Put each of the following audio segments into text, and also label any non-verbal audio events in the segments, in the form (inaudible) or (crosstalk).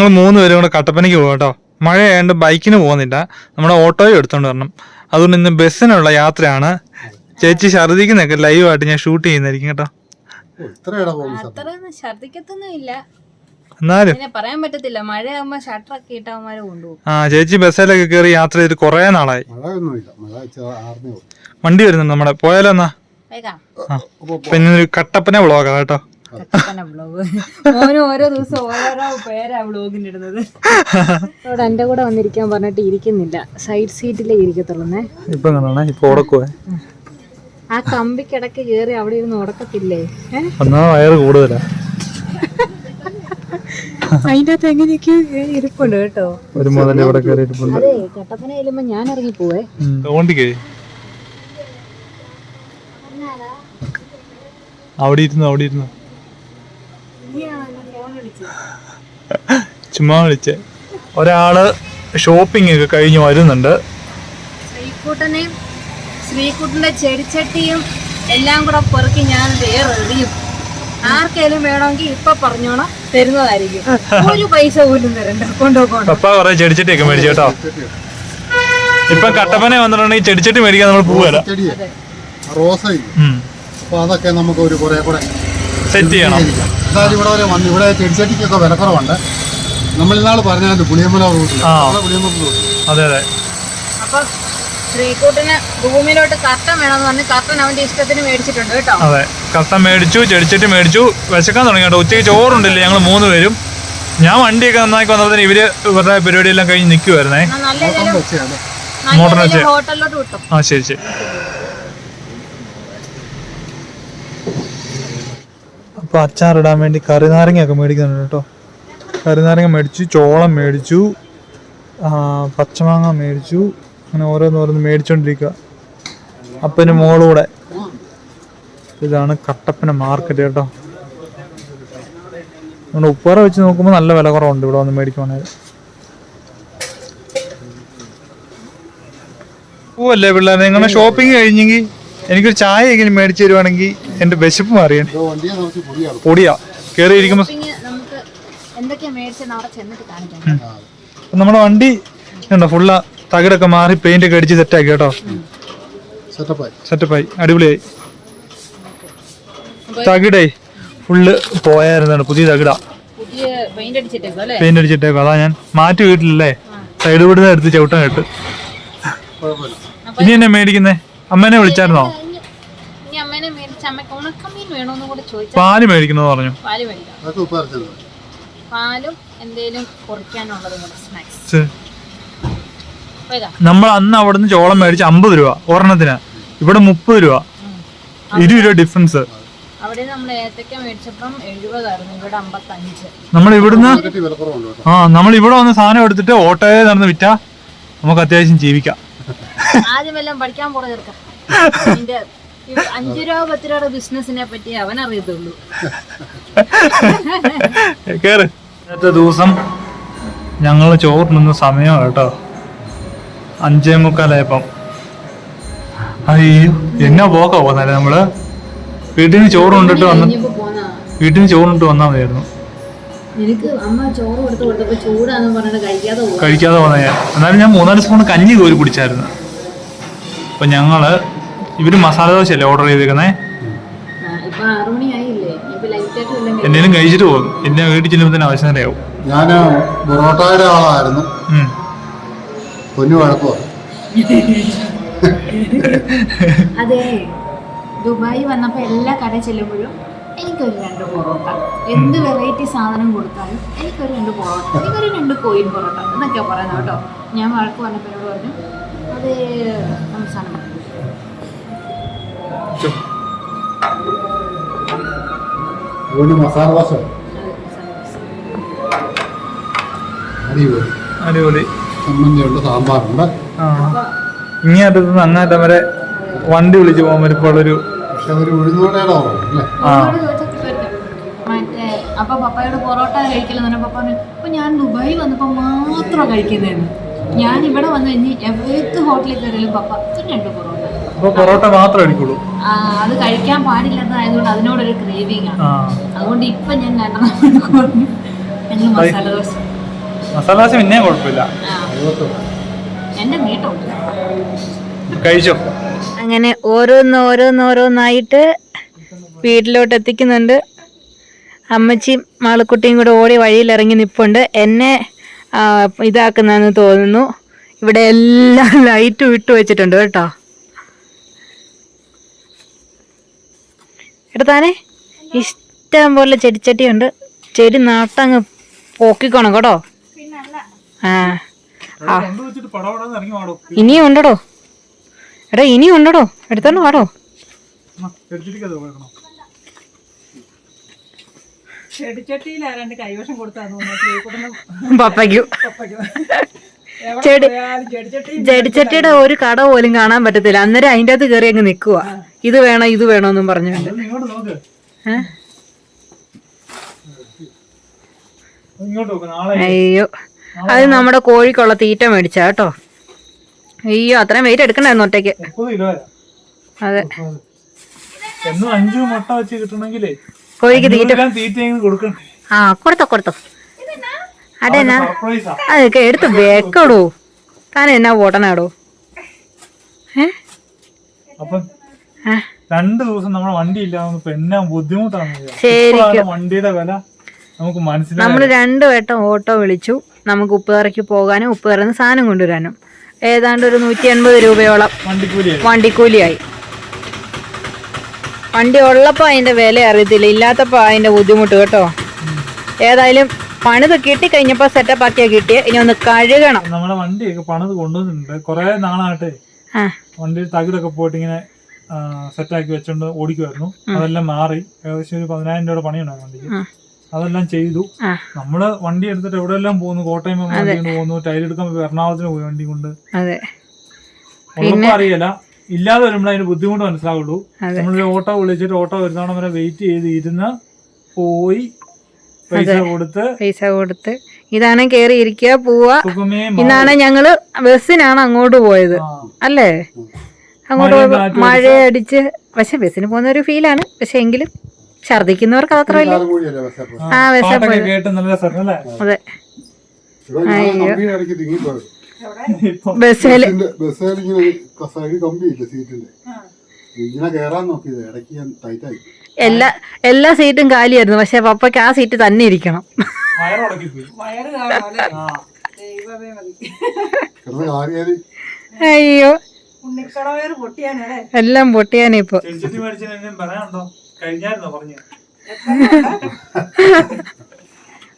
ഞങ്ങൾ മൂന്ന് പേരും കൂടെ കട്ടപ്പനയ്ക്ക് പോകും കേട്ടോ. മഴയായതുകൊണ്ട് ബൈക്കിന് പോകുന്നില്ല. നമ്മുടെ ഓട്ടോയും എടുത്തോണ്ട് വരണം. അതുകൊണ്ട് ഇന്ന് ബസ്സിനുള്ള യാത്രയാണ്. ചേച്ചി ഛർദിക്കുന്നൊക്കെ ലൈവായിട്ട് ഞാൻ ഷൂട്ട് ചെയ്യുന്നതായിരിക്കും കേട്ടോ. എന്നാലും. പറയാൻ പറ്റത്തില്ല. മഴയാകുമ്പോ ഷട്ടറൊക്കെ ഇട്ട് കൊണ്ടുപോകും. ആ ചേച്ചി ബസ്സിലൊക്കെ കയറി യാത്ര ചെയ്ത് കൊറേ നാളായി. വണ്ടി വരുന്നുണ്ട് നമ്മടെ. പോയാലോ എന്നാ? പിന്നെ കട്ടപ്പന വ്ളോഗാ കേട്ടോ. വ്ളോഗ് ഓരോ ഓരോ ദിവസം ഓരോരോ പേരാ ബ്ലോഗിന് ഇടുന്നത്. അവിടെ എന്റെ കൂടെ വന്നിരിക്കാൻ പറഞ്ഞിട്ട് ഇരിക്കുന്നില്ല. സൈഡ് സീറ്റിലേ ഇരിക്കത്തുള്ളേ ഇപ്പൊ ഇപ്പൊ ഉടക്കുവേ ആ കമ്പിക്കിടക്ക് കേറി അവിടെ ഇരുന്ന്? ഒന്നാ വയറ് കൂടുതലാ. അതിന്റെ അകത്ത് എങ്ങനെയൊക്കെയോ കേറി ഇരിപ്പുണ്ട് കേട്ടോ. ഒരു മുതൽ ഇവിടെ കയറിയിട്ടുണ്ട് അതെ കട്ടപ്പന ചെല്ലുമ്പോ ഞാൻ ഇറങ്ങി പോവേ. തോണ്ടിക്കേ അവിടെ ഇരുന്നു അവിടെ ഇരുന്നു. ചുമ്മാ വിളിച്ചേ. ഒരാൾ ഷോപ്പിംഗ് ഒക്കെ കഴിഞ്ഞ് വരുന്നുണ്ട്. ശ്രീകുട്ടനെയും ശ്രീകൂട്ടന്റെ ചെടിച്ചട്ടിയും എല്ലാം കൂടെ പെറുക്കി ഞാൻ വേറെറിയും. ആർക്കേലും വേണമെങ്കിൽ ഇപ്പൊ പറഞ്ഞോണം തരുന്നതായിരിക്കും. ഒരു പൈസ പോലും തരണ്ട. കൊണ്ടുപോകണം പപ്പ കുറെ ചെടിച്ചട്ടിയൊക്കെ മേടിച്ചു കേട്ടോ. ഇപ്പൊ കട്ടപ്പന വന്നിട്ടുണ്ടെങ്കിൽ ചെടിച്ചട്ടി മേടിക്കാൻ നമ്മൾ ചെടിയെ റോസ അപ്പൊ അതൊക്കെ നമുക്ക് ഒരു കുറെ കൂടെ സെറ്റ് ചെയ്യണം. ഇവിടെ വന്ന്. ഇവിടെ ചെടിച്ചട്ടിക്കൊക്കെ വിലക്കുറവുണ്ട് നമ്മൾ ഇന്നാൾ പറഞ്ഞു പുളിയമ്പല റൂട്ടിൽ ആ. പുളിയമ്പല റൂട്ടിൽ അപ്പൊ ശ്രീകുട്ടന് റൂമിലോട്ട് കർട്ടൻ വേണമെന്ന് പറഞ്ഞ് കർട്ടൻ അവന്റെ ഇഷ്ടത്തിന് മേടിച്ചിട്ടുണ്ട് കേട്ടോ. അതെ കട്ടൻ മേടിച്ചു ചെടിച്ചിട്ട് മേടിച്ചു വിശക്കാൻ തുടങ്ങി കേട്ടോ. ഉച്ചയ്ക്ക് ചോറുണ്ടല്ലേ ഞങ്ങൾ മൂന്ന് പേരും. ഞാൻ വണ്ടിയൊക്കെ നന്നാക്കി വന്നപ്പോൾ ഇവർ ഇവരുടെ പരിപാടിയെല്ലാം കഴിഞ്ഞ് നിൽക്കുമായിരുന്നേ എന്നാ നല്ല ഏതെങ്കിലും വെച്ചാണ് നല്ല മോട്ടർ ഏതെങ്കിലും ഹോട്ടലിലോട്ട് വിട്ടും. ആ ശരി ശരി. അപ്പൊ അച്ചാറിടാൻ വേണ്ടി കറി നാരങ്ങയൊക്കെ മേടിക്കുന്നുണ്ട് കേട്ടോ. കറിനാരങ്ങ മേടിച്ചു ചോളം മേടിച്ചു പച്ചമാങ്ങ മേടിച്ചു അങ്ങനെ ഓരോന്നോരോന്ന് മേടിച്ചോണ്ടിരിക്കുക അപ്പന് മോളൂടെ ഇതാണ് കട്ടപ്പന മാർക്കറ്റ് കേട്ടോ. നമ്മുടെ ഉപ്പറ വെച്ച് നോക്കുമ്പോൾ നല്ല വില കുറവുണ്ട് ഇവിടെ വന്ന് മേടിക്കുവാണെങ്കിൽ പോവല്ലേ പിള്ളേർ നിങ്ങളുടെ ഷോപ്പിംഗ് കഴിഞ്ഞെങ്കിൽ എനിക്കൊരു ചായ എങ്കിലും മേടിച്ചു തരുവാണെങ്കിൽ എന്റെ വിശപ്പ് മാറിയാണ് പൊടിയാ. കയറി ഇരിക്കുമ്പോൾ പിന്നെ നമുക്ക് എന്തൊക്കെയാ മേടിച്ചെന്ന് അവിടെ ചെന്നിട്ട് കാണിക്കാം. നമ്മുടെ വണ്ടി ഉണ്ടോ ഫുള്ള തകിടൊക്കെ മാറി പെയിന്റ് ഒക്കെ അടിച്ച് സെറ്റാക്കി കേട്ടോ. സെറ്റപ്പായി സെറ്റപ്പായി അടിപൊളിയായി. തകിടേ ഫുള്ള് പോയായിരുന്നാണ് പുതിയ തകിട. പുതിയ പെയിന്റ് അടിച്ചിട്ടേക്കോ അതാ ഞാൻ മാറ്റി വീട്ടിലല്ലേ? സൈഡ് വീട് എടുത്ത് ചവിട്ടം കേട്ട് ഇനി എന്നെ മേടിക്കുന്നേ? അമ്മേനെ വിളിച്ചായിരുന്നോ? പാൽ മേടിക്കണമെന്ന് പറഞ്ഞു. പാൽ എന്തേലും കുറയ്ക്കാനുള്ളതും കൂടെ സ്നാക്സ്. നമ്മൾ അന്ന് അവിടുന്ന് ചോളം മേടിച്ച അമ്പത് രൂപ ഒരെണ്ണത്തിന്. ഇവിടെ മുപ്പത് രൂപ. ഇരുപത് രൂപ ഡിഫറൻസ് അവിടെ നമ്മൾ ഏത്തക്ക മേടിച്ചപ്പം എഴുപതായിരുന്നു ഇവിടെ അമ്പത്തഞ്ച്. നമ്മൾ ഇവിടുന്ന് ആ നമ്മൾ ഇവിടെ വന്ന് സാധനം എടുത്തിട്ട് ഓട്ടോയെ നടന്ന് വിറ്റാ. നമുക്ക് അത്യാവശ്യം ജീവിക്കാം. ആദ്യം എല്ലാം പഠിക്കാൻ പോണ ചെറുക്കം (laughs) അഞ്ചു രൂപ പത്ത് രൂപ ബിസിനസിനെ പറ്റി അവൻ അറിയത്തുള്ളൂ കേറ്. ഇന്നത്തെ ദിവസം ഞങ്ങൾ ചോറിനുന്ന സമയം കേട്ടോ. അഞ്ചേ മുക്കാലായപ്പം അയ്യോ എന്നാ പോക്കാ പോന്നല്ലേ നമ്മൾ? വീട്ടിൽ നിന്ന് ചോറ് കൊണ്ടിട്ട് വന്ന് വീട്ടിന് വീട്ടിൽ നിന്ന് ചോറ് കൊണ്ടിട്ട് വന്നാൽ മതിയായിരുന്നു. നിനക്ക് അമ്മ ചോറ് കൊടുത്ത് കൊടുത്തപ്പോ ചൂടാന്ന് പറഞ്ഞിട്ട് കഴിക്കാതെ കഴിക്കാതെ പോന്ന ഞാൻ. എന്നാലും ഞാൻ മൂന്നാൽ സ്പൂൺ കഞ്ഞി കോരി കുടിച്ചായിരുന്നു. അപ്പൊ ഞങ്ങൾ ഇവർ മസാല ദോശ അല്ലേ ഓർഡർ ചെയ്തേക്കുന്നേ ഇപ്പൊ എന്തെങ്കിലും കഴിച്ചിട്ട് പോകും. എന്നെ വീട്ടിൽ ചെല്ലുമ്പോൾ തന്നെ ആവശ്യം ഞാൻ പൊറോട്ടയുടെ ആളായിരുന്നു. പൊന്നു വഴക്കോ അതെ. ദുബായി വന്നപ്പോ എല്ലാ കട ചെല്ലുമ്പോഴും എനിക്കൊരു രണ്ട് പൊറോട്ട. എന്ത് വെറൈറ്റി സാധനം കൊടുത്താലും എനിക്കൊരു രണ്ട് പൊറോട്ട. എനിക്കൊരു രണ്ട് കോയിൻ പൊറോട്ട. എന്നൊക്കെയാ പറയുന്നത് കേട്ടോ. ഞാൻ വഴക്ക് പറഞ്ഞപ്പോൾ എന്നോട് പറഞ്ഞു അത് സംസ്ഥാനം പൊന്നു മസാല ദോശ. അടിപൊളി. അടിപൊളി. ചമ്മന്തിയുണ്ട് സാമ്പാറുണ്ട്. ആ. അടുത്ത് നന്നായിട്ട് അങ്ങാറ്റം വരെ വണ്ടി വിളിച്ചു പോകാൻ വരുമ്പോഴൊരു പക്ഷെ ഒരു കുറവുണ്ട് അല്ലേ? ആ. മറ്റേ അപ്പൊ പപ്പയോട് പൊറോട്ട കഴിക്കില്ല പറഞ്ഞ പപ്പ പറഞ്ഞു അപ്പൊ ഞാൻ ദുബായി വന്നപ്പോ മാത്രം കഴിക്കുന്നതെന്ന് ഞാൻ ഇവിടെ വന്നു കഴിഞ്ഞ് ഏത് ഹോട്ടലിൽ കയറിയാലും പപ്പ ഒരു രണ്ട് പൊറോട്ട. അപ്പൊ പൊറോട്ട മാത്രമേ അടിക്കുള്ളൂ. ആ, അത് കഴിക്കാൻ പാടില്ലാത്തതായതുകൊണ്ട് അതിനോടൊരു ക്രേവിങ് ആണ് അതുകൊണ്ട് ഇപ്പൊ ഞാൻ മസാല ദോശ. മസാല ദോശ പിന്നെ കുഴപ്പമില്ല. എന്റെ മീട്ടുണ്ട് കഴിച്ചോ? അങ്ങനെ ഓരോന്ന് ഓരോന്ന് ഓരോന്നായിട്ട് വീട്ടിലോട്ട് എത്തിക്കുന്നുണ്ട്. അമ്മച്ചിയും മാളക്കുട്ടിയും കൂടെ ഓടി വഴിയിൽ ഇറങ്ങി നിൽപ്പുണ്ട് എന്നെ ഇതാക്കുന്നെന്ന് തോന്നുന്നു. ഇവിടെ എല്ലാം ലൈറ്റും ഇട്ട് വെച്ചിട്ടുണ്ട് കേട്ടോ. എടുത്താനേ ഇഷ്ടം പോലെ ചെടിച്ചട്ടിയുണ്ട്. ചെടി നാട്ടങ്ങ് പോക്കിക്കോണം കേട്ടോ. ആ. ഇനിയും ഉണ്ടടോ. എടാ ഇനിയും ഉണ്ടടോ. എടുത്തോണ്ട് ശ്രീകുട്ടനും പപ്പയ്ക്കും. ചെടി ചെടിച്ചട്ടിയുടെ ഒരു കട പോലും കാണാൻ പറ്റത്തില്ല. അന്നേരം അതിന്റെ അകത്ത് കയറി അങ്ങ് നിൽക്കുക ഇത് വേണം ഇത് വേണമെന്നും പറഞ്ഞുകൊണ്ട്. അയ്യോ. അത് നമ്മുടെ കോഴിക്കുള്ള തീറ്റ മേടിച്ചാ കേട്ടോ. അയ്യോ അത്രയും വെയിറ്റ് എടുക്കണ്ടായിരുന്നു ഒറ്റയ്ക്ക്. അതെ. കോഴിക്ക് തീറ്റ ആ കൊടുത്തോ കൊടുത്തോ. അതെന്നാ? അതൊക്കെ എടുത്ത് വെക്കടോ. താൻ എന്നാ ഓടനാടോ രണ്ടു ദിവസം നമ്മുടെ വണ്ടി ഇല്ലാതെ എന്നാ ബുദ്ധിമുട്ടാണ്. വണ്ടിയുടെ വില നമുക്ക് മനസ്സിലായി നമ്മൾ രണ്ടു വട്ടം ഓട്ടോ വിളിച്ചു. നമുക്ക് ഉപ്പുകറയ്ക്ക് പോകാനും ഉപ്പുകറന്ന് സാധനം കൊണ്ടുവരാനും. ഏതാണ്ട് ഒരു നൂറ്റി എൺപത് രൂപയോളം വണ്ടിക്കൂലി വണ്ടിക്കൂലിയായി. വണ്ടി ഉള്ളപ്പോൾ അതിന്റെ വില അറിയത്തില്ല. ഇല്ലാത്തപ്പോൾ അതിന്റെ ബുദ്ധിമുട്ട് കേട്ടോ. ഏതായാലും പണിത് കിട്ടിക്കഴിഞ്ഞപ്പോൾ സെറ്റപ്പ് ആക്കിയാ കിട്ടിയ? ഇനി ഒന്ന് കഴുകണം. നമ്മുടെ വണ്ടിയൊക്കെ പണിത് കൊണ്ടുവന്നിട്ടുണ്ട്. കുറെ നാളായിട്ട് ആ. വണ്ടിയിൽ തകിടൊക്കെ പോയിട്ട് ഇങ്ങനെ സെറ്റാക്കി വെച്ചോണ്ട് ഓടിക്കുമായിരുന്നു അതെല്ലാം മാറി. ഏകദേശം ഒരു പതിനായിരം രൂപയുടെ പണിയുണ്ടായിരുന്നു വണ്ടിക്ക്. അതെല്ലാം ചെയ്തു. നമ്മൾ വണ്ടി എടുത്തിട്ട് എവിടെയെല്ലാം പോകുന്നു? കോട്ടയം വണ്ടി പോകുന്നു? ടൈൽ എടുക്കാൻ എറണാകുളത്തിന് പോയി വണ്ടി കൊണ്ട്. ഉള്ളപ്പോ അറിയില്ല. ഇല്ലാതെ വരുമ്പോൾ അതിന്റെ ബുദ്ധിമുട്ട് മനസ്സിലാവുള്ളൂ. നമ്മളൊരു ഓട്ടോ വിളിച്ചിട്ട് ഓട്ടോ വരുന്നവണ്ണം വരെ വെയിറ്റ് ചെയ്ത് ഇരുന്ന് പോയി പൈസ കൊടുത്ത് പൈസ കൊടുത്ത് ഇതാണ് കേറി ഇരിക്കുക പോവാ ഇന്നാണ് ഞങ്ങൾ ബസ്സിനാണ് അങ്ങോട്ട് പോയത്. അല്ലേ? അങ്ങോട്ട് പോയത് പോയപ്പോ കാറ്റും മഴ അടിച്ച് പക്ഷെ ബസ്സിന് പോകുന്ന ഒരു ഫീലാണ് പക്ഷെ എങ്കിലും ഛർദിക്കുന്നവർക്ക് അത് അത്ര വലിയ പോയത്. ആ അല്ലേ? അതെ. അയ്യോ. ബസ്സിൽ ബസ്സിൽ കമ്പിയില്ല സീറ്റിന്റെ ഇങ്ങനെ കേറാൻ നോക്കിയത്. ഇടയ്ക്ക് ഞാൻ ടൈറ്റായി എല്ലാ എല്ലാ സീറ്റും കാലിയായിരുന്നു. പക്ഷെ പപ്പയ്ക്ക് ആ സീറ്റ് തന്നെ ഇരിക്കണം. അയ്യോ. എല്ലാം പൊട്ടിയാനിപ്പോ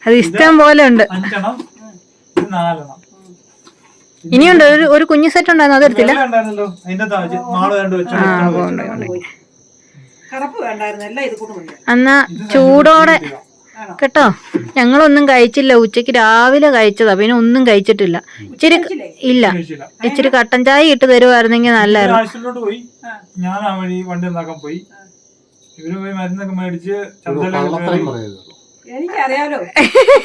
അത് ഇഷ്ടം പോലെ ഉണ്ട്. ഇനിയുണ്ട്. ഒരു ഒരു കുഞ്ഞു സെറ്റ് ഉണ്ടായിരുന്നു. അതെടുത്തില്ല? എന്നാ ചൂടോടെ കേട്ടോ? ഞങ്ങളൊന്നും കഴിച്ചില്ല. ഉച്ചയ്ക്ക് രാവിലെ കഴിച്ചതാ. പിന്നെ ഒന്നും കഴിച്ചിട്ടില്ല. ഇച്ചിരി ഇല്ല. ഇച്ചിരി കട്ടൻ ചായ ഇട്ട് തരുമായിരുന്നെങ്കിൽ നല്ലായിരുന്നു. പോയി. ഞാൻ ആ വഴി വണ്ടി ഉണ്ടാക്കാൻ പോയി. ഇവർ പോയി മരുന്നൊക്കെ മേടിച്ച് ചന്തയിലൊക്കെ കള്ളത്തരം കയറി. പറയരുത് എനിക്കറിയാലോ.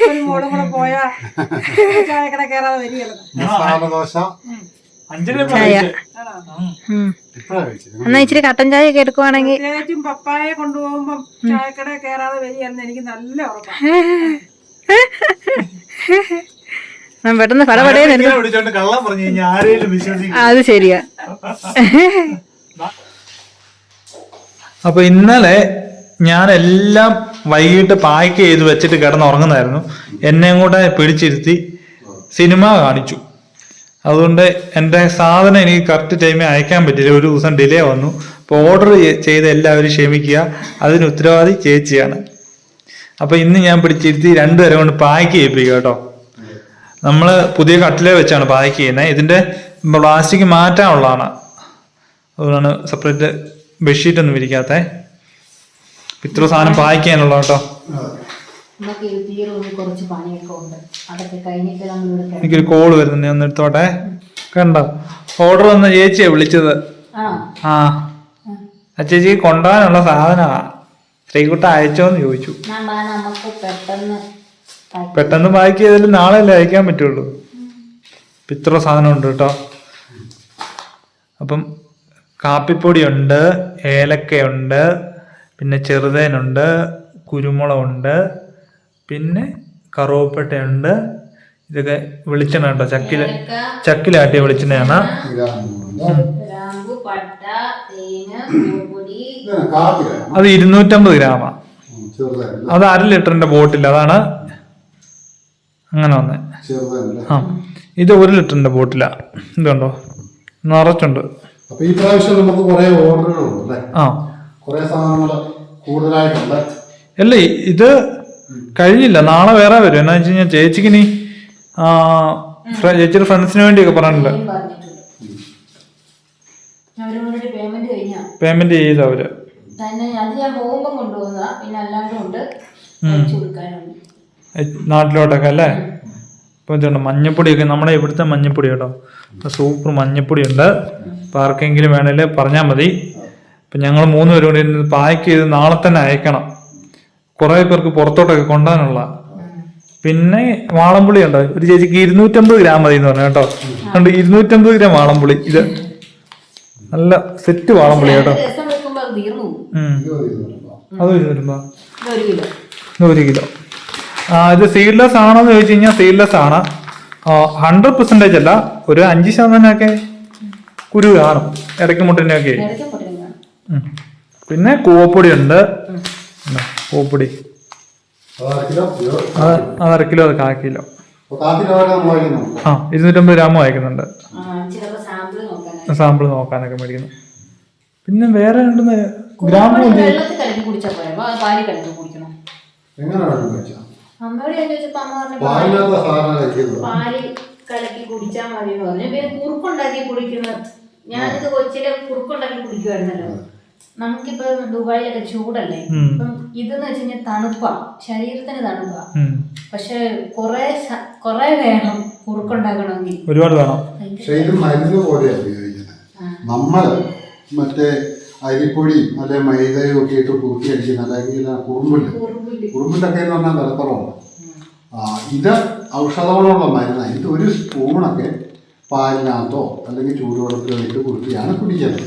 ഒരു മോളും കൂടെ പോയാ ചായക്കട കയറാതെ വരികയല്ലോ മസാല ദോശ അഞ്ചര എന്നാ ഇച്ചിരി കട്ടൻ ചായ ഒക്കെ എടുക്കുവാണെങ്കിൽ പ്രത്യേകിച്ചും പപ്പായെ കൊണ്ടുപോകുമ്പോ ചായക്കട കയറാതെ വരികയാണെന്ന് എനിക്ക് നല്ല ഉറപ്പാണ് ഞാൻ പെട്ടെന്ന് പടപടയെ അത് ശരിയാ. അപ്പൊ ഇന്നലെ ഞാൻ എല്ലാം വൈകിട്ട് പാക്ക് ചെയ്ത് വെച്ചിട്ട് കിടന്നുറങ്ങുന്നായിരുന്നു എന്നെ കൂടെ പിടിച്ചിരുത്തി. സിനിമ കാണിച്ചു. അതുകൊണ്ട് എന്റെ സാധനം എനിക്ക് കറക്റ്റ് ടൈമിൽ അയക്കാൻ പറ്റില്ല ഒരു ദിവസം ഡിലേ വന്നു. അപ്പോൾ ഓർഡർ ചെയ്ത് എല്ലാവരും ക്ഷമിക്കുക. അതിന് ഉത്തരവാദി ചേച്ചിയാണ്. അപ്പോൾ ഇന്ന് ഞാൻ പിടിച്ചിരുത്തി രണ്ടുപേരെ കൊണ്ട് പാക്ക് ചെയ്യിപ്പിക്കുക കേട്ടോ. നമ്മൾ പുതിയ കട്ടിലേ വെച്ചാണ് പാക്ക് ചെയ്യുന്നത്. ഇതിന്റെ പ്ലാസ്റ്റിക് മാറ്റാനുള്ളതാണ്. അതുകൊണ്ടാണ് സെപ്പറേറ്റ് ബെഡ്ഷീറ്റ് ഒന്നും വിരിക്കാത്ത ഇത്ര സാധനം പാക്ക് ചെയ്യാനുള്ള കേട്ടോ. നമുക്ക് ഈ റൂമിൽ കുറച്ച് പണിയൊക്കെ ഉണ്ട്. അതൊക്കെ കഴിഞ്ഞിട്ട് നമ്മൾ എനിക്കൊരു കോൾ വരുന്നു. ഞാൻ എടുത്തോട്ടെ? കണ്ടോ? ഓർഡർ വന്ന ചേച്ചിയാ വിളിച്ചത്. ആ. ആ. ചേച്ചി കൊണ്ടുപോകാനുള്ള സാധനമാ. ശ്രീകുട്ട അയച്ചോന്ന് ചോദിച്ചു. പെട്ടെന്ന് ബാക്കി ചെയ്താലും നാളെ അല്ലേ അയക്കാൻ പറ്റുള്ളൂ. ഇത്ര സാധനം ഉണ്ട് കേട്ടോ. അപ്പം കാപ്പിപ്പൊടിയുണ്ട് ഏലക്കയുണ്ട് പിന്നെ ചെറുതേനുണ്ട് കുരുമുളകുണ്ട് പിന്നെ കറുവപ്പട്ടയുണ്ട്. ഇതൊക്കെ വെളിച്ചെണ്ണ കേട്ടോ ചക്കിൽ ചക്കിലാട്ടിയ വെളിച്ചെണ്ണയാണ്? അത് ഇരുന്നൂറ്റമ്പത് ഗ്രാമാ. അത് അര ലിറ്ററിന്റെ ബോട്ടിൽ അതാണ് അങ്ങനെ വന്നേ. ആ ഇത് ഒരു ലിറ്ററിന്റെ ബോട്ടിലാ. ഇതുണ്ടോ? നിറച്ചുണ്ട്. ഈ പ്രാവശ്യം നമുക്ക് കുറെ ഓർഡറുകളുണ്ട് അല്ലേ? ആ. കുറെ സാധനങ്ങൾ കൂടുതലായിട്ടുണ്ട് അല്ലേ ഇത് കഴിഞ്ഞില്ല. നാളെ വേറെ വരും. എന്നാ വെച്ച് കഴിഞ്ഞാൽ ചേച്ചിക്ക് നീ ആ, ഫ്ര- ചേച്ചിയുടെ ഫ്രണ്ട്സിന് വേണ്ടിയൊക്കെ പറഞ്ഞിട്ടുണ്ട്. പേയ്മെന്റ് ചെയ്ത അവർ. നാട്ടിലോട്ടൊക്കെ അല്ലേ? ഇപ്പൊ മഞ്ഞപ്പൊടിയൊക്കെ. നമ്മുടെ ഇവിടുത്തെ മഞ്ഞപ്പൊടി കേട്ടോ. സൂപ്പർ മഞ്ഞപ്പൊടി ഉണ്ട് അപ്പം ആർക്കെങ്കിലും വേണേൽ പറഞ്ഞാൽ മതി. ഇപ്പൊ ഞങ്ങൾ മൂന്ന് പേരും കൂടി പാക്ക് ചെയ്ത് നാളെ തന്നെ അയക്കണം. കുറെ പേർക്ക് പുറത്തോട്ടൊക്കെ കൊണ്ടുപോകാനുള്ള. പിന്നെ വാളംപുളി ഉണ്ട്. ഒരു ചേച്ചിക്ക് ഇരുന്നൂറ്റമ്പത് ഗ്രാം മതി എന്ന് പറഞ്ഞു കേട്ടോ. അതുകൊണ്ട് ഇരുന്നൂറ്റമ്പത് ഗ്രാം വാളംപുളി. ഇത് നല്ല സെറ്റ് വാളംപുളി കേട്ടോ. അത് ഒരു കിലോ ഇത് ഒരു ആ ഇത് സീഡ്ലെസ് ആണോ എന്ന് ചോദിച്ചു കഴിഞ്ഞാൽ സീഡ്ലെസ് ആണ്. ഹൺഡ്രഡ് പെർസെന്റേജ് അല്ല ഒരു അഞ്ച് ശതമാനമൊക്കെ കുരു കാണും. ഇടയ്ക്ക് പൊട്ടുന്നതാണ് പിന്നെ കൂവപ്പൊടി ഉണ്ട്. കൂവപ്പൊടി അതര അര കിലോ അത് കാ കിലോ. ആ ഇരുന്നൂറ്റമ്പത് ഗ്രാം വായിക്കുന്നുണ്ട്. സാമ്പിൾ സാമ്പിൾ നോക്കാനായി സാമ്പിൾ നോക്കാനൊക്കെ മേടിക്കുന്നു. പിന്നെ വേറെ ഉണ്ടെന്ന് ഗ്രാമ്പു? വെള്ളത്തിൽ കലക്കി കുടിച്ചാൽ മതി എന്ന് പറഞ്ഞു കുറുക്കുണ്ടാക്കി ഞാനിത് കൊച്ചിലെ കുറുക്കുണ്ടാക്കി കുടിക്കുമായിരുന്നല്ലോ നമുക്കിപ്പോ ദുബായിലൊക്കെ ചൂടല്ലേ? അപ്പം ഇപ്പം ഇതെന്ന് വെച്ച് കഴിഞ്ഞാൽ തണുപ്പാ. ശരീരത്തിന് തണുപ്പാ. പക്ഷെ കൊറേ കൊറേ വേണം കുറുക്കുണ്ടാക്കണമെങ്കിൽ. ഒരുപാട് വേണം. പക്ഷെ ഇത് മരുന്ന് പോലെയാണ് ഉപയോഗിക്കുന്നത്. നമ്മൾ മറ്റേ അരിപ്പൊടി അല്ലെ മൈദയും ഒക്കെ ഇട്ട് കുറുക്കി അടിക്കുന്ന അല്ലെങ്കിൽ കുറുമ്പുണ്ട് കുറുമ്പിട്ടൊക്കെ കുറുമ്പിൽ കുറുമ്പിലൊക്കെ എന്ന് പറഞ്ഞാൽ വിലക്കുറവാണ് ആ ഇത് ഔഷധങ്ങളുള്ള മരുന്നാണ് ഇത് ഒരു സ്പൂണൊക്കെ പാലിനകത്തോ അല്ലെങ്കിൽ ചൂടുവെള്ളത്തിലോ ഇട്ട് കുറുക്കിയാണ് കുടിക്കുന്നത്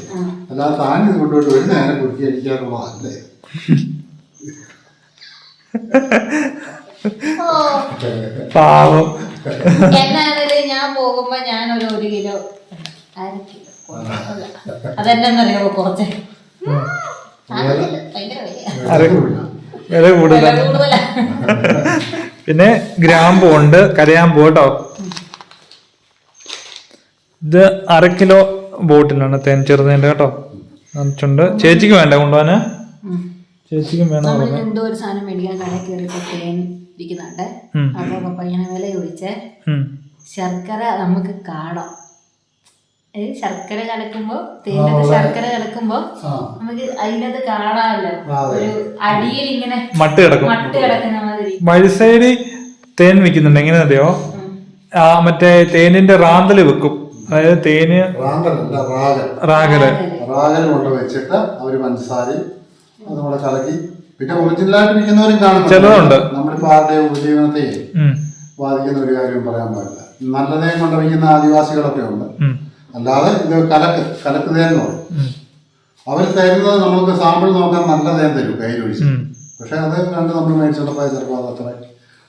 അല്ലാതെ താൻ ഇത് കൊണ്ടുപോയിട്ട് ഒരു നേരം കുറുക്കി അടിക്കാനുള്ളതല്ലേ ഓ. പാവം. എന്നാണെങ്കിലും ഞാൻ പോകുമ്പോ ഞാൻ ഒരു ഒരു കിലോ അര കിലോ അല്ല, അതെന്നാന്നറിയാമോ കുറച്ച് വില കൂടുതൽ പിന്നെ ഗ്രാമ്പു ഉണ്ട് കരയാമ്പൂ കേട്ടോ ഇത് അര കിലോ ബോട്ടിലാണ് തേൻ ചെറുതേന്റെ കേട്ടോ. നിറച്ചുണ്ട് ചേച്ചിക്ക് വേണ്ട കൊണ്ടുപോകാന്. ചേച്ചിക്കും വേണം നമ്മൾ എന്തോ ഒരു സാധനം മേടിക്കാൻ കടയിൽ കയറിയപ്പോ തേൻ ഇരിക്കുന്നുണ്ട്. അപ്പൊ പപ്പയ്യനെ വില ചോദിച്ചേ. ശർക്കര നമുക്ക് കാണാം. ശർക്കര കലക്കുമ്പോ തേനിലത്ത് ശർക്കര കലക്കുമ്പോ നമുക്ക് അതിനകത്ത് കാണാമല്ലോ. ഒരു അടിയിൽ ഇങ്ങനെ മട്ട് കിടക്കും. മട്ട് കിടക്കുന്ന മാതിരി. മഴ തേൻ വിൽക്കുന്നുണ്ട്. എങ്ങനെയാ അറിയോ ആ മറ്റേ തേനിന്റെ റാന്തൽ വെക്കും. അതായത് തേന് റാങ്കല്ല റാഗൻ. റാഗൽ റാഗൻ കൊണ്ട് വെച്ചിട്ട് അവർ പഞ്ചസാരയും അതുകൂടെ കലക്കി. പിന്നെ ഒറിജിനലായിട്ട് ഇരിക്കുന്നവരും കാണുന്നുണ്ട്. ചിലതുണ്ട്. നമ്മളിപ്പോ ആരുടെയും ഉപജീവനത്തെ. ബാധിക്കുന്ന ഒരു കാര്യം പറയാൻ പാടില്ല. നല്ലതേ കൊണ്ടുവയ്ക്കുന്ന ആദിവാസികളൊക്കെ ഉണ്ട്. അല്ലാതെ ഇത് കലക്ക് കലക്ക് തേൻ പറയും അവർ തരുന്നത് നമുക്ക് സാമ്പിൾ നോക്കാൻ നല്ല തേൻ തരും കയ്യിലൊഴിച്ച്. പക്ഷെ അത് കണ്ട് നമ്മൾ മേടിച്ചിടപ്പോൾ ചിലപ്പോൾ അത് അത്ര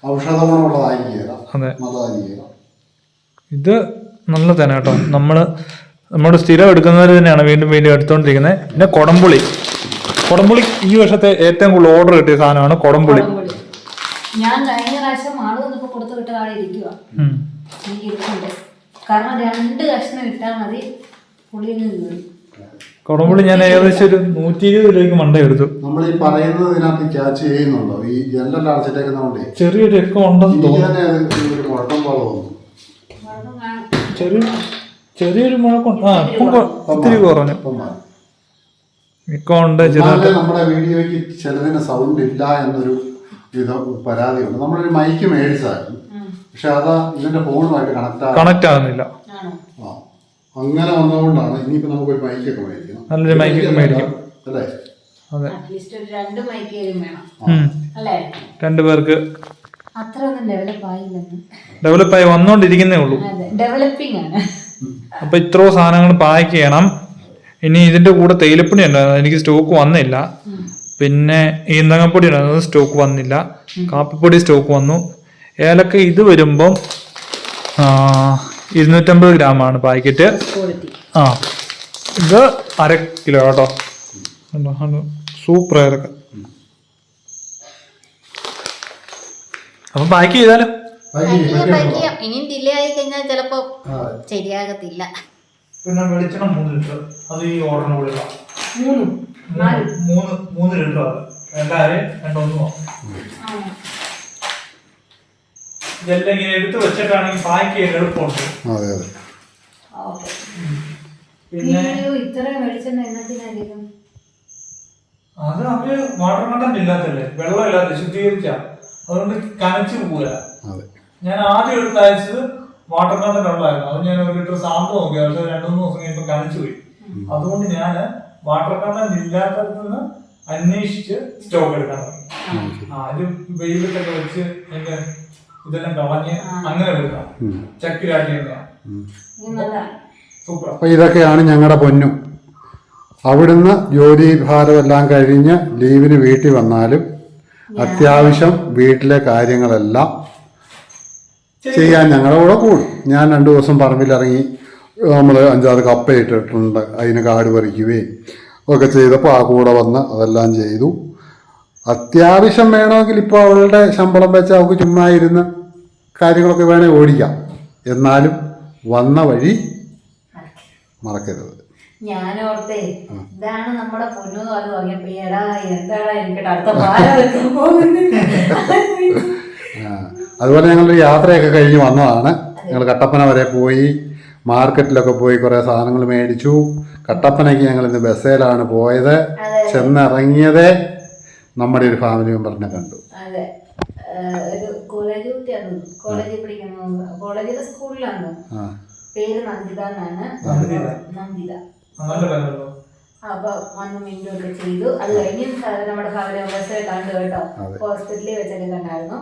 ഔഷധ നല്ലതായിരിക്കുകയില്ല ഇത് നല്ല തേന കേട്ടോ. നമ്മൾ നമ്മുടെ സ്ഥിരം എടുക്കുന്നവർ തന്നെയാണ് വീണ്ടും വീണ്ടും എടുത്തുകൊണ്ടിരിക്കുന്നത് പിന്നെ കൊടംപുളി. കൊടംപുളി ഈ വർഷത്തെ ഏറ്റവും കൂടുതൽ ഓർഡർ കിട്ടിയ സാധനമാണ് കൊടംപുളി. ഞാൻ കഴിഞ്ഞ പ്രാവശ്യം ആൾ വന്നപ്പോ കൊടുത്തു വിട്ട ആളെ ഇരിക്കുക എനിക്ക് ഇരിക്കുന്നുണ്ട് കാരണം രണ്ട് കഷ്ണം ഇട്ടാൽ മതി പുളിയിൽ നിന്ന് കൊടംപുളി ഞാൻ ഏകദേശം ഒരു നൂറ്റി ഇരുപത് രൂപയ്ക്ക് മണ്ട എടുത്തു. നമ്മൾ ഈ പറയുന്നത് ഇതിനകത്ത് ക്യാച്ച് ചെയ്യുന്നുണ്ടോ? ഈ ജനറൽ അടച്ചിട്ടേക്കുന്നതുകൊണ്ടേ ചെറിയൊരു ഒക്കെ ഉണ്ടെന്ന് തോന്നുന്നു. തന്നെ അത് ഒരു കുഴപ്പം പോലെ തോന്നുന്നു. ചെറിയ ചെറിയൊരു മുഴക്കം ആ ഇപ്പം ഇത്തിരി കുറഞ്ഞു ചെറുതായിട്ട്. നമ്മുടെ വീഡിയോയ്ക്ക് ചിലതിന് സൗണ്ട് ഇല്ല എന്നൊരു ഇത് പരാതിയുണ്ട്. നമ്മളൊരു മൈക്ക് മേടിച്ചായിരുന്നു. പക്ഷെ അത് ഇതിന്റെ ഫോണുമായിട്ട് കണക്ട് കണക്ട് ആകുന്നില്ല. അങ്ങനെ വന്നതുകൊണ്ടാണ് ഇനിയിപ്പോ നമുക്കൊരു മൈക്കൊക്കെ മേടിക്കണം നല്ലൊരു മൈക്ക് ഒക്കെ മേടിക്കും. അല്ലേ? അതെ. ഒരു രണ്ടു പേർക്ക് അത്ര ഒന്നും ഡെവലപ്പ് ആയില്ലെന്ന് ഡെവലപ്പായി വന്നോണ്ടിരിക്കുന്നേ ഉള്ളൂ. അതെ ഡെവലപ്പിംഗ് ആണ്. അപ്പൊ ഇത്രയോ സാധനങ്ങൾ പാക്ക് ചെയ്യണം ഇനി ഇതിന്റെ കൂടെ തേയിലപ്പൊടി ഉണ്ടായിരുന്നു എനിക്ക് സ്റ്റോക്ക് വന്നില്ല. പിന്നെ ഈന്തങ്ങപ്പൊടി ഉണ്ടായിരുന്നു സ്റ്റോക്ക് വന്നില്ല. കാപ്പിപ്പൊടി സ്റ്റോക്ക് വന്നു. ഏലക്ക ഇത് വരുമ്പം ഇരുന്നൂറ്റമ്പത് ഗ്രാമാണ് പാക്കറ്റ്. ക്വാളിറ്റി ആ ഇത് അര കിലോ കേട്ടോ സൂപ്പർ ഇതൊക്കെ അപ്പം ബാക്കി ചെയ്താലോ? ഇനിയും ഡിലേ ആയി കഴിഞ്ഞാൽ ചിലപ്പോ ശരിയാകത്തില്ല. പിന്നെ വെളിച്ചെണ്ണ മൂന്ന് ലിറ്റർ. അത് ഈ ഓർഡറിന് കൂടെ ഇടാം. മൂന്നും. മൂന്ന് മൂന്ന് മൂന്ന് ലിറ്റർ അത്. രണ്ടായിരം രണ്ടൊന്നും ഇതെല്ലാം ഇങ്ങനെ എടുത്ത് വെച്ചിട്ടാണെങ്കിൽ പാക്ക് ചെയ്യാൻ എളുപ്പമുണ്ട്. അതെ അതെ. പിന്നെ ഇത്രയും വെളിച്ചെണ്ണ എന്നതിനായിരിക്കും അത് അവർ വാട്ടർ കണ്ടന്റ് ഇല്ലാത്തല്ലേ വെള്ളം ഇല്ലാത്ത ശുദ്ധീകരിച്ച. അതുകൊണ്ട് കനച്ചു പോവുക. അതെ. ഞാൻ ആദ്യം എടുത്ത് അയച്ചത് വാട്ടർ കളർ വെള്ളമായിരുന്നു. അത് ഞാൻ ഒരു ലിറ്റർ സാമ്പിൾ നോക്കി. പക്ഷെ രണ്ടു മൂന്ന് ദിവസം കഴിയുമ്പോൾ കനച്ചു പോയി. അതുകൊണ്ട് ഞാൻ വാട്ടർ കളർ ഇല്ലാത്തടത്ത് നിന്ന് അന്വേഷിച്ച് സ്റ്റോക്ക് എടുക്കണം. ആ ഇത് വെയിലത്തൊക്കെ വെച്ച് എന്റെ ഇതെല്ലാം കളഞ്ഞ് അങ്ങനെ എടുക്കാം ചക്കിലാക്കി ചക്കിലാട്ടി തന്നെയാ സൂപ്പർ. അപ്പോൾ ഇതൊക്കെയാണ് ഞങ്ങളുടെ പൊന്നും. അവിടുന്ന് ജോലി ഭാരമെല്ലാം കഴിഞ്ഞ് ലീവിന് വീട്ടിൽ വന്നാലും അത്യാവശ്യം വീട്ടിലെ കാര്യങ്ങളെല്ലാം ചെയ്യാൻ ഞങ്ങളുടെ കൂടെ കൂടും. ഞാൻ രണ്ട് ദിവസം പറമ്പിലിറങ്ങി നമ്മൾ അഞ്ചാറ് കപ്പ ഇട്ടിട്ടുണ്ട് അതിന് കാട് പറിക്കുകയും ഒക്കെ ചെയ്തപ്പോൾ ആ കൂടെ വന്ന് അതെല്ലാം ചെയ്തു. അത്യാവശ്യം വേണമെങ്കിൽ ഇപ്പോൾ അവളുടെ ശമ്പളം വെച്ച് അവൾക്ക് ചുമ്മാ ഇരുന്ന് കാര്യങ്ങളൊക്കെ വേണേൽ ഓടിക്കാം. എന്നാലും വന്ന വഴി മറക്കരുത്. ഞാനോർത്തേ ഇതാണ് നമ്മുടെ പൊന്നു എന്ന് പറഞ്ഞു തുടങ്ങിയപ്പോ എടാ എന്താണ് എനിക്ക് അടുത്ത വെക്കാൻ പോകുന്നത്? അതുപോലെ ഞങ്ങളൊരു യാത്രയൊക്കെ കഴിഞ്ഞ് വന്നതാണ്. ഞങ്ങൾ കട്ടപ്പന വരെ പോയി. മാർക്കറ്റിലൊക്കെ പോയി കുറേ സാധനങ്ങൾ മേടിച്ചു. കട്ടപ്പനയ്ക്ക് ഞങ്ങൾ ഇന്ന് ബസ്സേലാണ് പോയത്. ചെന്നിറങ്ങിയതേ നമ്മുടെ ഒരു ഫാമിലി മെമ്പറിനെ കണ്ടു. അതെ. ഒരു കോളേജ് കുട്ടിയാണ്. കോളേജിൽ പഠിക്കുന്ന കോളേജിലെ സ്കൂളിലാണ്. ആ. പേര് നന്ദിത എന്നാണ്. നന്ദിത. അപ്പൊ വന്ന് മിന്റൊക്കെ ചെയ്തു. അത് കഴിഞ്ഞ് നമ്മുടെ ഫാമിലി മെമ്പേഴ്സിനെ കണ്ടു കേട്ടോ. ഹോസ്പിറ്റലിൽ വെച്ചൊക്കെ കണ്ടായിരുന്നു.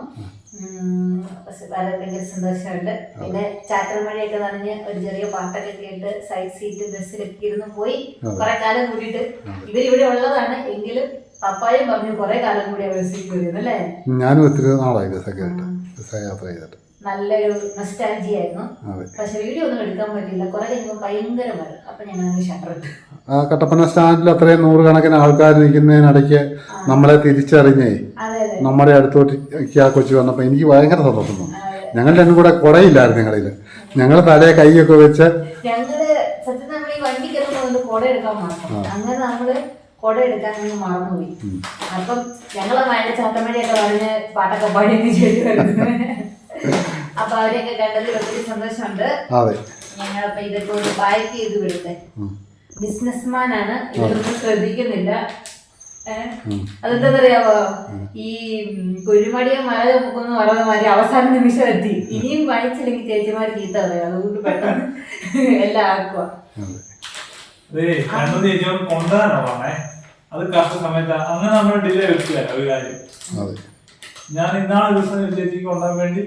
ഭയങ്കര സന്തോഷമുണ്ട്. പിന്നെ ചാറ്റൽ മഴയൊക്കെ നനഞ്ഞ് ഒരു ചെറിയ പാട്ടൊക്കെ കേട്ട് സൈഡ് സീറ്റ് ബസ്സിലൊക്കെ ഇരുന്ന് പോയി കുറെ കാലം കൂടിയിട്ട് ഇവരിവിടെ ഉള്ളതാണ്. എങ്കിലും പപ്പായും പറഞ്ഞു കുറെ കാലം കൂടി ബസ്സിൽ കയറിയത് അല്ലേ? ഞാനും ഒത്തിരി നാളായി ബസ്സൊക്കെ ആയിട്ട് ബസ് യാത്ര ചെയ്തിട്ട്. നല്ലൊരു നൊസ്റ്റാലജി ആയിരുന്നു. പക്ഷെ വീഡിയോ ഒന്നും എടുക്കാൻ പറ്റില്ല. കുറെ കഴിഞ്ഞപ്പോൾ ഭയങ്കര മഴ അപ്പൊ ഞങ്ങൾ ഷട്ടർ ഇട്ടു ആ കട്ടപ്പന സ്റ്റാൻഡിൽ അത്രയും നൂറുകണക്കിന് ആൾക്കാർ നിൽക്കുന്നതിനിടയ്ക്ക് നമ്മളെ തിരിച്ചറിഞ്ഞേ നമ്മുടെ അടുത്തോട്ട് ആ കൊച്ചു വന്നപ്പോൾ എനിക്ക് ഭയങ്കര സന്തോഷം തോന്നി. ഞങ്ങൾ രണ്ടും കൂടെ കുടയില്ലായിരുന്നു ഞങ്ങളിൽ ഞങ്ങൾ തലയെ കൈയൊക്കെ വെച്ച് ഞങ്ങൾ സത്യം നമ്മൾ ഈ വണ്ടി കയറുമ്പോൾ കുട എടുക്കാൻ മറന്നു. അങ്ങനെ നമ്മൾ കുട എടുക്കാൻ അങ്ങ് മറന്നുപോയി. അപ്പം ഞങ്ങളെ മഴ ചാത്തമഴയൊക്കെ പറഞ്ഞ് പാട്ടൊക്കെ പാടി ചെയ്തു. (laughs) അപ്പൊ അവരെയൊക്കെ കണ്ടതിൽ ഒത്തിരി സന്തോഷമുണ്ട്. അതെ. ഇതൊക്കെ ചെയ്ത് ബിസിനസ്മാൻ ആണ് ഇതൊന്നും ശ്രദ്ധിക്കുന്നില്ല. ഏഹ് അതെന്താന്നറിയാവോ? ഈ ഉം, മഴ മല ചുമക്കുന്നു പറയുന്ന മാതിരി അവസാന നിമിഷം എത്തി. ഇനിയും വായിച്ചില്ലെങ്കിൽ ചേച്ചിമാർ ചീത്ത പറയാം. അതുകൊണ്ട് പെട്ടെന്ന് (laughs) എല്ലാം ആക്കുക അതെ. കറക്റ്റ് സമയത്ത്. അങ്ങനെ നമ്മൾ ഡിലേ വെക്കുകയല്ല ഒരു കാര്യം. അതെ. ഞാൻ ഇന്നാളെ ദിവസം ചേച്ചിക്ക് കൊണ്ടാൻ വേണ്ടി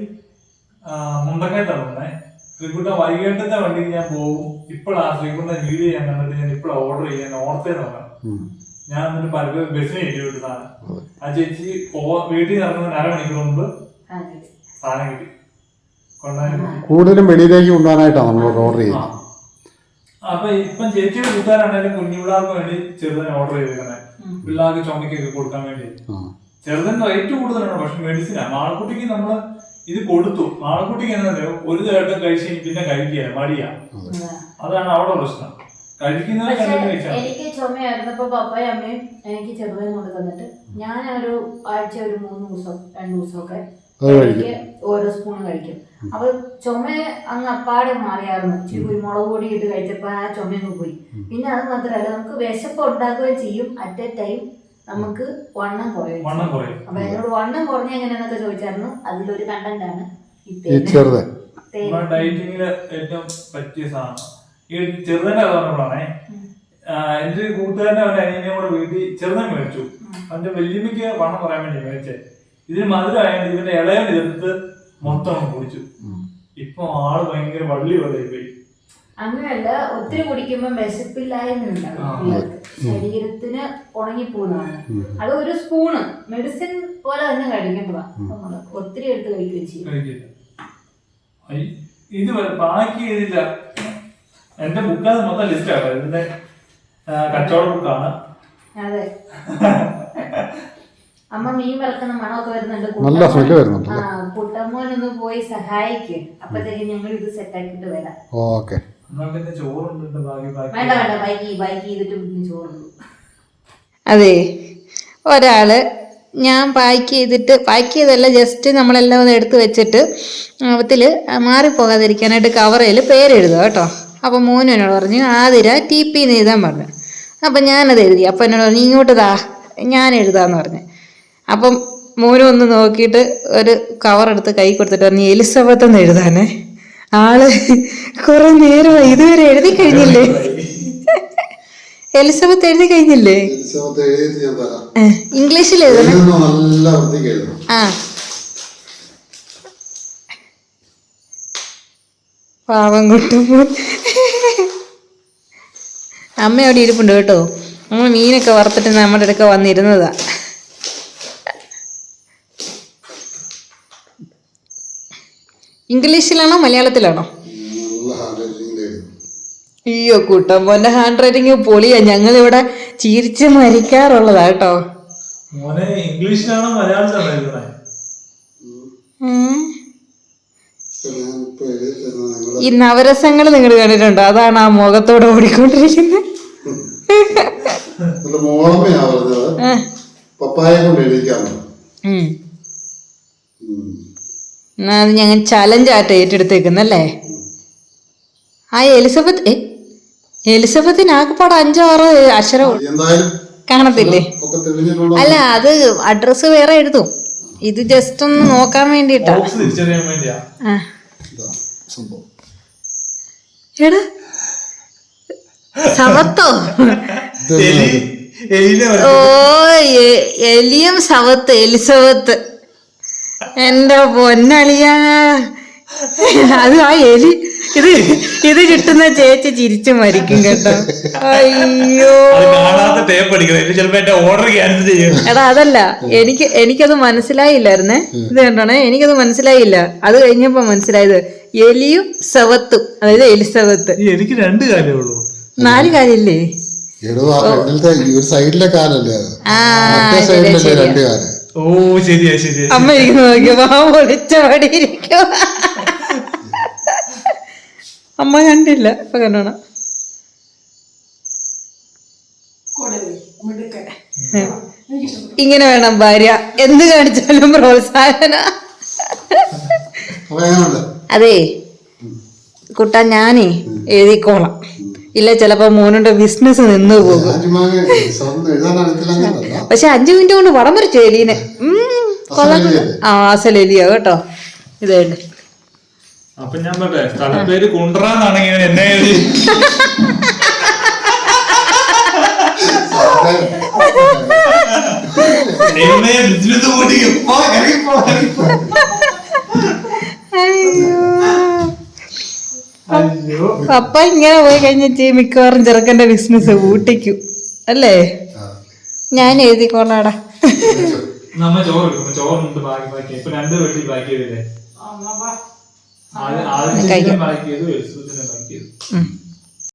മുണ്ടക്കയത്താണ് വന്നേ ശ്രീകുട്ട വൈകിട്ടത്തെ വണ്ടിക്ക് ഞാൻ പോകും ഇപ്പോഴാ ശ്രീകുട്ട വീഡിയോ ചെയ്യാൻ കണ്ടിട്ട് ഞാൻ ഇപ്പോഴാണ് ഓർഡർ ചെയ്യാൻ ഓർത്തേന്ന് പറഞ്ഞു. ഞാൻ എന്നിട്ട് പല ബസ്സിന് കയറ്റി വിട്ടതാണ് ആ ചേച്ചി വീട്ടിൽ നിന്ന് ഇറങ്ങുന്ന അരമണിക്കൂർ മുമ്പ് സാധനം കിട്ടി. കൂടുതലും വെളിയിലേക്ക് കൊണ്ടുപോകാനായിട്ടാണ് നമ്മൾ ഓർഡർ. ചെയ്യുന്നത്. അപ്പൊ ഇപ്പം ചേച്ചിയുടെ കൂട്ടുകാരാണെങ്കിലും കുഞ്ഞു പിള്ളേർക്ക് വേണ്ടി ചെറുതിനെ ഓർഡർ ചെയ്തിരിക്കുന്നത് പിള്ളേർക്ക് ചുമക്കൊക്കെ കൊടുക്കാൻ വേണ്ടി. ചെറുതിന് റേറ്റ് കൂടുതലാണ് പക്ഷെ മെഡിസിനാ ആൾക്കുട്ടിക്ക് നമ്മൾ ഇത് കൊടുത്തു. ആൺകുട്ടിക്ക് എന്താ ഒരു തേട്ടം കഴിച്ച് പിന്നെ കഴിക്കുക മടിയാ. അതാണ് അവിടെ പ്രശ്നം. കഴിക്കുന്നത് എനിക്ക് ചുമയായിരുന്നപ്പോ പപ്പയും അമ്മയും എനിക്ക് ചെറുതായി കൊണ്ട് തന്നിട്ട് ഞാൻ ഒരു ആഴ്ച ഒരു മൂന്ന് ദിവസം രണ്ടു ദിവസമൊക്കെ എനിക്ക് ഓരോ സ്പൂൺ കഴിക്കും. അപ്പൊ ചുമ അങ്ങ് അപ്പാടെ മാറിയായിരുന്നു. ഇച്ചിരി കുരുമുളക് പൊടി ഇട്ട് കഴിച്ചപ്പോ ആ ചുമ പോയി. പിന്നെ അത് മാത്രമല്ല നമുക്ക് വിശപ്പ് ഉണ്ടാക്കുകയും ചെയ്യും. അറ്റ് എ ടൈം നമുക്ക് വണ്ണം കുറയും. വണ്ണം കുറയും. അപ്പൊ എന്നോട് വണ്ണം കുറഞ്ഞ എങ്ങനെയാന്നൊക്കെ ചോദിച്ചായിരുന്നു. അതിലൊരു കണ്ടന്റ് ആണ് ഈ ചെറുത്. ഡയറ്റിങ്ങിൽ ഏറ്റവും പറ്റിയ സാധനം. ഈ ചെറുതന്നെ പറഞ്ഞപ്പോഴാണേ എന്റെ ഒരു കൂട്ടുകാരനെ അവന്റെ അനിയനെ കൂടെ വീട്ടിൽ ചെറുതൻ മേടിച്ചു. അവന്റെ വല്യമ്മയ്ക്ക് വണ്ണം പറയാൻ വേണ്ടി മേടിച്ചേ. ഇതിന് മധുരമായത് ഇതിന്റെ ഇളയൻ എതിർത്ത് മൊത്തം കുടിച്ചു. ഇപ്പൊ ആൾ ഭയങ്കര വള്ളി പോലെ പോയി അങ്ങനെയല്ല ഒത്തിരി കുടിക്കുമ്പോൾ വിശപ്പില്ലായ്മ പിള്ളേർക്ക്. ശരീരത്തിന് ഉണങ്ങിപ്പോകുന്നതാണ്. അത് ഒരു സ്പൂണ് മെഡിസിൻ പോലെ തന്നെ കഴിക്കേണ്ടതാണ് നമ്മൾ ഒത്തിരി എടുത്ത് കഴിക്കുകയും ചെയ്യും. ഐ, ബാക്കി എന്റെ ബുക്കാണ് മൊത്തം ലിസ്റ്റ് ആണ് ഇതിന്റെ കച്ചവട ബുക്കാണ്. അതെ. അമ്മ മീൻ വളർത്തുന്ന മണമൊക്കെ വരുന്നുണ്ട്. നല്ല സ്മെല്ല് വരുന്നുണ്ട് കുട്ടമ്മോനൊന്ന് പോയി സഹായിക്കും. അപ്പത്തേക്ക് ഞങ്ങൾ ഇത് സെറ്റ് ആക്കിട്ട് വരാം. ഓക്കെ. എന്നാ പിന്നെ ചോറുണ്ട് ബാക്കി ബാക്കി വേണ്ട വേണ്ട ബൈക്ക് ബൈക്ക് ചെയ്തിട്ട് അതെ ഒരാൾ ഞാൻ പാക്ക് ചെയ്തിട്ട് പാക്ക് ചെയ്തല്ല ജസ്റ്റ് നമ്മളെല്ലാം ഒന്ന് എടുത്തു വെച്ചിട്ട് അവത്തിൽ മാറിപ്പോകാതിരിക്കാനായിട്ട് കവറയിൽ പേരെഴുതുക കേട്ടോ. അപ്പം മോനും എന്നോട് പറഞ്ഞു ആതിര ടി പി എന്ന് എഴുതാൻ പറഞ്ഞു. അപ്പം ഞാനത് എഴുതി. അപ്പം എന്നോട് പറഞ്ഞു ഇങ്ങോട്ട് താ ഞാൻ എഴുതാന്ന് പറഞ്ഞു. അപ്പം മോനും ഒന്ന് നോക്കിയിട്ട് ഒരു കവർ എടുത്ത് കൈ കൊടുത്തിട്ട് പറഞ്ഞു എലിസബത്ത് എന്ന് എഴുതാനേ. ആൾ കുറെ നേരമായി ഇതുവരെ എഴുതി കഴിഞ്ഞില്ലേ? എലിസബത്ത് എഴുതി കഴിഞ്ഞില്ലേ? ഇംഗ്ലീഷിൽ എഴുതണം. ആ. പാവം കുട്ടുമ്പോൾ അമ്മ അവിടെ ഇരിപ്പുണ്ട് കേട്ടോ. നമ്മൾ മീനൊക്കെ വറുത്തിട്ട് നമ്മുടെ അടുക്ക വന്നിരുന്നതാ. ഇംഗ്ലീഷിലാണോ മലയാളത്തിലാണോ? അയ്യോ കൂട്ടം മോന്റെ ഹാൻഡ് റൈറ്റിംഗ് പൊളിയാ. ഞങ്ങൾ ഇവിടെ ചിരിച്ച് മരിക്കാറുള്ളതാ കേട്ടോ. മോനെ ഇംഗ്ലീഷിലാണോ മലയാളത്തിലാണോ ഈ നവരസങ്ങൾ നിങ്ങൾ കണ്ടിട്ടുണ്ടോ? അതാണ് ആ മുഖത്തോടെ ഓടിക്കൊണ്ടിരിക്കുന്നത് പപ്പായെ കൊണ്ട് എഴുതിക്കാമോ ഉം. എന്നാ അത് ഞങ്ങൾ ചലഞ്ചായിട്ട് ഏറ്റെടുത്തേക്കുന്നല്ലേ? ആ എലിസബത്ത് ഏ? എലിസബത്തിന് ആകെപ്പാടെ അഞ്ചോ ആറോ അക്ഷരം കാണത്തില്ലേ? അല്ല അത് അഡ്രസ്സ് വേറെ എഴുതും ഇത് ജസ്റ്റ് ഒന്ന് നോക്കാൻ വേണ്ടിട്ടാ ബോക്സ് തിരിച്ചറിയാൻ വേണ്ടിയാ. ആ. സംഭവം. എടാ. എലിനെ ഓ എലിയും എലിയം സവത്ത് എലിസബത്ത് എന്റെ പൊന്നളിയ. അത് ആ എലി. ഇത് ഇത് കിട്ടുന്ന ചേച്ചി ചിരിച്ചു മരിക്കും കേട്ടോ. അയ്യോ. അത് കാണാത്ത ടേപ്പ് അടിക്കണം ഇത് ചിലപ്പോ എന്റെ ഓർഡർ ക്യാൻസൽ ചെയ്യും എടാ അതല്ല. എനിക്ക് എനിക്കത് മനസ്സിലായില്ലായിരുന്നേ. ഇത് കണ്ടോണേ? എനിക്കത് മനസ്സിലായില്ല. അത് കഴിഞ്ഞപ്പോ മനസ്സിലായത് എലിയും സവത്തും. അതായത് എലി സവത്ത് എനിക്ക് രണ്ട് കാര്യമുള്ളൂ നാല് കാര്യമില്ലേ സൈഡിലെ കാലല്ലേ ആ ആ രണ്ട് ശരിയാ ഓ ശരിയാ ശരിയാ അമ്മ ഇരിക്കുന്നു നോക്കിയപ്പോ ആ ഒളിച്ചോടി ഇരിക്കുക അമ്മ കണ്ടില്ല ഇപ്പൊ കണ്ടോണം. ഇങ്ങനെ വേണം ഭാര്യ. എന്ത് കാണിച്ചാലും പ്രോത്സാഹന. അതെ കുട്ടാ ഞാനേ എഴുതിക്കോളാം. ഇല്ല ചിലപ്പോ മോനുടെ ബിസിനസ് നിന്ന് പോകും. പക്ഷെ അഞ്ചു മിനിറ്റ് കൊണ്ട് വടം വരച്ചു എലീനെ. ആ അസൽ എലിയോ കേട്ടോ ഇതേണ്ട് അപ്പൊ ഞാൻ പറട്ടെ സ്ഥലപ്പേര് കുണ്ട്രാന്നാണെങ്കിൽ എന്നെ എഴുതി. ബിസിനസ് ഓടിക്കും പോ, ഇറങ്ങി പോ, ഇറങ്ങി പോ. അയ്യോ അയ്യോ. പപ്പ ഇങ്ങനെ പോയി കഴിഞ്ഞിട്ട് മിക്കവാറും ചെറുക്കന്റെ ബിസിനസ് ഊട്ടിക്കും. അല്ലേ? ഞാൻ എഴുതിക്കോളാടാ നമ്മ ചോറ് എടുക്കും ചോറുണ്ട് ബാക്കി ബാക്കി ഇപ്പൊ രണ്ട് വെട്ടി ബാക്കി ചെയ്തില്ലേ? ആദ്യം ബാക്കി ചെയ്തു ബാക്കി ചെയ്തു.